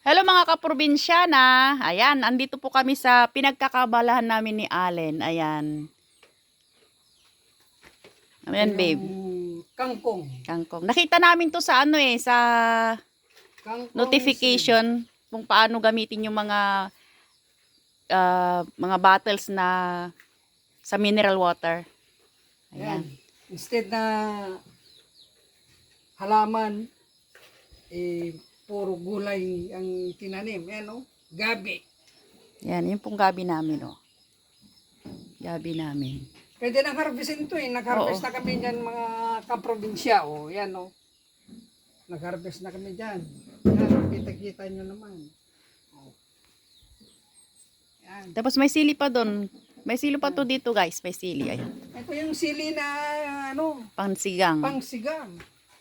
Hello mga kaprobinsyana. Ayan, andito po kami sa pinagkakabalahan namin ni Allen. Ayan. Ayan, babe. Kangkong. Kangkong. Nakita namin to sa ano eh, sa Kangkong notification kung paano gamitin yung mga ah, mga bottles na sa mineral water. seed. Ayan. Ayan. Instead na halaman, eh, puro gulay ang tinanim. Ayan, oh. Gabi. Yan, yung pong gabi namin, oh. Gabi namin. Pwede nang harvestin to eh. Nag-harvest Oo. na kami dyan mga kaprobinsya. Oh, yan oh. Nag-harvest na kami dyan. Yan, kita-kita nyo naman. Oh. Yan. Tapos may sili pa doon. May sili pa to dito, guys. May sili. Ayan. Ito yung sili na ano, Pansigang. pangsigang.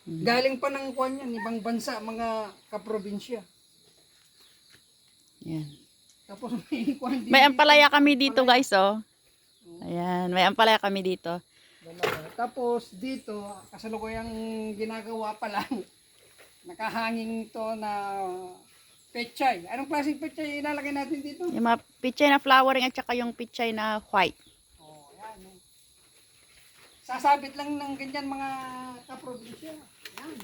Hmm. Galing pa ng kwan yan, ibang bansa, mga kaprobinsya. Yan. Tapos may kwan din. May ampalaya kami dito, guys, oh. Ayan, may ampalaya kami dito. Dalawa. Tapos dito, kasalukuyang ginagawa pa lang, nakahanging to na pechay. Anong klaseng pechay ilalagay natin dito? Yung mga pichay na flowering at saka yung pichay na white. Sasabit lang ng ganyan mga kaprobinsya. Yan.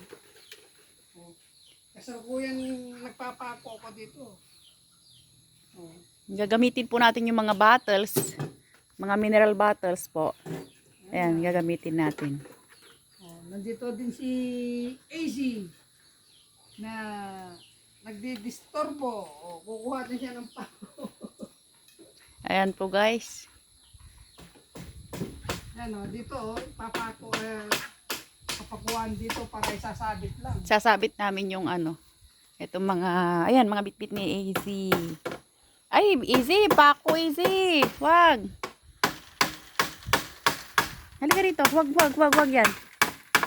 Oh. Kasalukuyan nagpapako ako dito. Oh. Gagamitin po natin yung mga bottles, mga mineral bottles po. Ayan, gagamitin natin. Oh, nandito din si AC na nagdi-disturbo. Oh, kukuha din siya ng pako. Ayan po, guys. Ano, dito, oh, papako, eh, papakuhan dito para isasabit lang. Sasabit namin yung ano, itong mga, ayan, mga bitbit ni Easy. Ay, Easy, pako Easy. Wag. Halika rito. Wag, wag, wag, wag yan.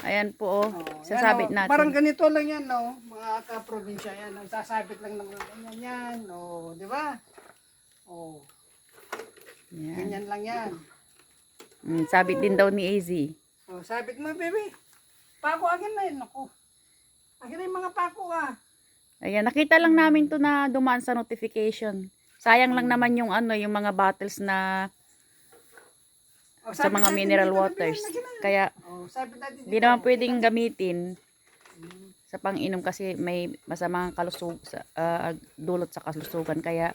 Ayan po, oh. Oh, Sasabit yan, oh, natin. Parang ganito lang yan, no? Mga ka-probinsya yan. oh, Sasabit lang ng ganyan yan. Oh, di ba? Oh, Ayan. ganyan lang yan. Mm, sabit din daw ni Easy. Oh, sabit mo, baby. Pako agad na yun. Ako. Agad na yung mga pako, ah. Ayan, nakita lang namin to na dumaan sa notification. Sayang lang naman yung ano, yung mga bottles na Oh, sa mga mineral dito, waters. lagyan na. Kaya Oh, Hindi dito. naman pwedeng gamitin sa pang-inom kasi may masamang kalusug sa ah, dulot sa kalusugan kaya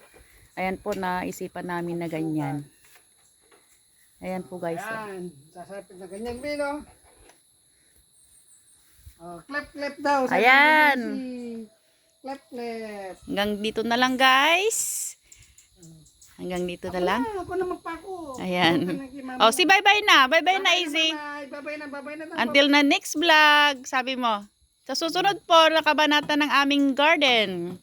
ayan po naisipan namin na ganyan. Ayan po guys. oh. Yan. Sasapit na ganyan, Bino. Oh, clap, clap daw. Sabi Ayan. Clap, clap. Hanggang dito na lang guys. Hanggang dito na lang. Ah, ako na magpako. Ayan. Ako na. Oh, si bye-bye na. Bye-bye na Easy. Bye, bye, na, bye, bye na. Until na next vlog, sabi mo. Sa susunod po, nakabanata ng aming garden.